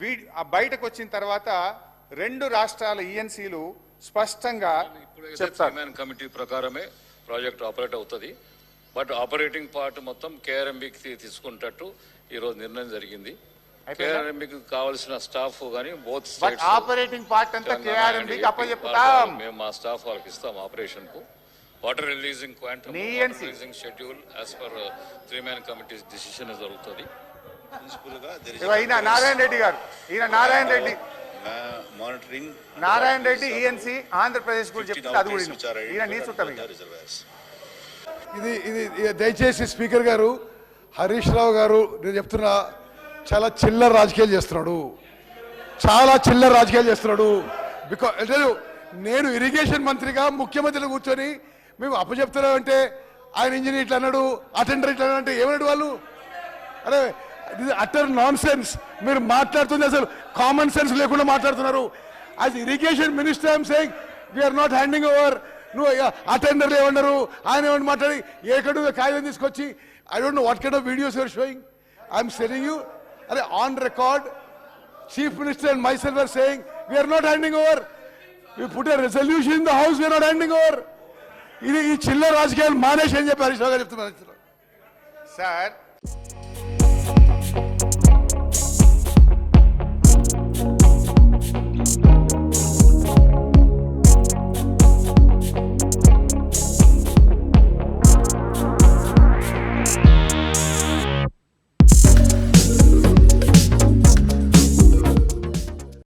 We ఆ బయటకు వచ్చిన తర్వాత రెండు రాష్ట్రాల ఈఎన్సీలు స్పష్టంగా ఇప్పుడైతే చెప్తారు. కమిటీ ప్రకారమే ప్రాజెక్ట్ ఆపరేట్ అవుతుంది. బట్ ఆపరేటింగ్ పార్ట్ మొత్తం కేఆర్ఎంబికి తీసుకునేటట్టు ఈ రోజు నిర్ణయం జరిగింది. కేఆర్ఎంబికి కావాల్సిన స్టాఫ్ కానీ బోత్ బట్ ఆపరేటింగ్ పార్ట్ అంతా కేఆర్ఎంబికి అప్పచెప్తాం మేము మా స్టాఫ్ వాళ్ళకి ఇస్తాం ఆపరేషన్కు water releasing quantum. Releasing schedule as per three man committee decision జరుగుతుంది. నారాయణ రెడ్డి గారు. ఈయన నారాయణ రెడ్డి. మానిటరింగ్ నారాయణ రెడ్డి ఈఎన్సీ ఆంధ్రప్రదేశ్ గురించి చెప్తే అది కూడా. ఈయన నీ చుట్టం. ఇది ఇది దయచేసి స్పీకర్ గారు హరీష్ రావు గారు నేను చెప్తున్నా చాలా చిల్లర రాజకీయాలు చేస్తున్నాడు. చాలా చిల్లర రాజకీయాలు చేస్తున్నాడు. బికాజ్ నేను ఇరిగేషన్ మంత్రిగా ముఖ్యమంత్రిని కూర్చొని మేము అప్పచెప్తున్నాం అంటే ఆయన ఇంజనీర్ ఇట్లా అన్నాడు అటెండర్ ఇట్లా అన్నాడు అంటే ఏమన్నాడు వాళ్ళు? అరే అటర్ నాన్ సెన్స్ మీరు మాట్లాడుతుంది అసలు కామన్ సెన్స్ లేకుండా మాట్లాడుతున్నారు. As irrigation minister I'm saying we're not handing over నువ్వు అటెండర్లు ఏమన్నారు ఆయన ఏమన్నా మాట్లాడి ఏకడు కాగితం తీసుకొచ్చి I don't know what kind of videos you're showing I'm telling you are on record chief minister and myself are saying we're not handing over you put a resolution in the house we're not handing over ఇది ఈ చిల్లర రాజకీయాలు మానేసి అని చెప్పి హరీష్ రావు గారు చెప్తున్నారు. Sir